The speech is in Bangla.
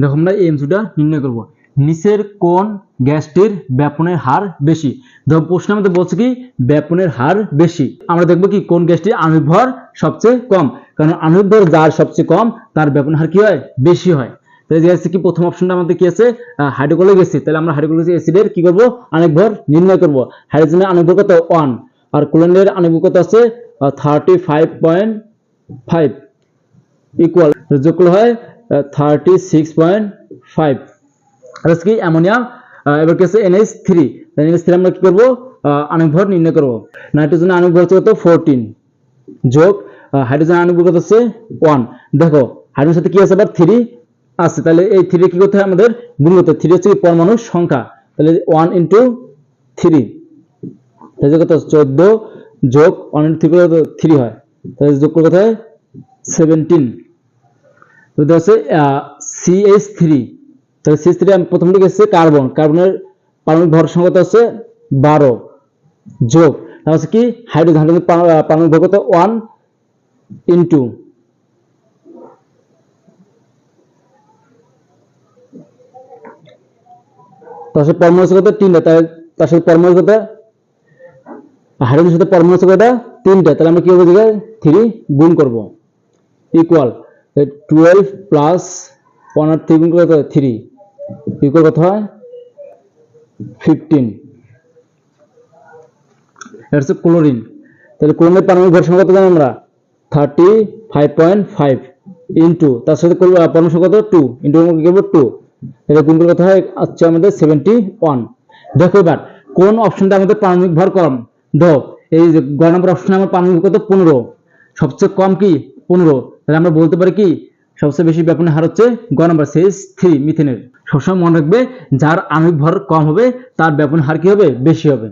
দেখো আমরা এমসিটা নির্ণয় করব। নিচের কোন গ্যাসটির ব্যাপনের হার বেশি। দেখো প্রশ্ন আমাদের বলছে কি, ব্যাপনের হার বেশি। আমরা দেখব কি কোন গ্যাসটির আণবিক ভর সবচেয়ে কম। কারণ আণবিক ভর যার সবচেয়ে কম, তার ব্যাপন হার কি হয়? বেশি হয়। তাহলে যে আছে কি, প্রথম অপশনটা আমাদের কি আছে? হাইড্রোক্লোরিক অ্যাসিড তাহলে আমরা হাইড্রোক্লোরিক অ্যাসিডের কি করব? আণবিক ভর নির্ণয় করব। হাইড্রোজেনের আণবিক ভর কত? 1 আর ক্লোরিনের আণবিক কত আছে? Thirty five point five equal যোগ করলে হয় থার্টি সিক্স পয়েন্ট ফাইভ কি অ্যামোনিয়া এবার কি আছে? এনএস থ্রি এনএস থ্রি আমরা কি করব? আহ, আণবিক ভর নির্ণয় করব। নাইট্রোজেনের আণবিক ভর হচ্ছে কত? ফোরটিন যোগ হাইড্রোজেন আণবিক ভর হচ্ছে ওয়ান দেখো হাইড্রোজেন সাথে কি আছে আবার? থ্রি আছে। তাহলে এই থ্রি কি করতে হয় আমাদের? গুণ করতে থ্রি হচ্ছে পরমাণুর সংখ্যা। তাহলে ওয়ান ইন্টু থ্রি তাহলে কত? চোদ্দ যোগ ওয়ান ইন্টু থ্রি থ্রি হয়। তাহলে যোগ করে কত হয়? সেভেন্টিন প্রথম দিকে কার্বন। কার্বনের ভর হচ্ছে বারো যোগ। তাহলে হচ্ছে কি, হাইড্রোজেন ভর ওয়ান ইন্টু। তার সাথে পরমাণু তিনটা। তার সাথে পরমাণু কত? সাথে পরমাণু তিনটা। তাহলে আমরা কি করব থ্রি গুণ করব। ইকুয়াল টুয়েলভ প্লাস ওয়ান আর থ্রি কত? থ্রি ইকুয়াল কত হয়? ফিফটিন এটা হচ্ছে ক্লোরিন তাহলে ক্লোরিনের পারমাণবিক ভর সংখ্যা কত জানি আমরা? Thirty five point five into তার সাথে পারমাণবিক সংখ্যা কত? টু ইন্টু কি করব? টু এটা গুণ করে কত হয়? আচ্ছা আমাদের সেভেন্টি ওয়ান দেখো এবার, কোন অপশনটা আমাদের পারমাণবিক ভর কম? দেখো এই গ নম্বর অপশনে আমার পারমাণবিক কত? পনেরো। সবচেয়ে কম কি? পনেরো। তাহলে আমরা বলতে পারি কি, সবচেয়ে বেশি ব্যাপনের হার হচ্ছে গ নম্বর সেস থ্রি মিথেনের। সবসময় মনে রাখবে, যার আণবিক ভর কম হবে, তার ব্যাপন হার কি হবে? বেশি হবে।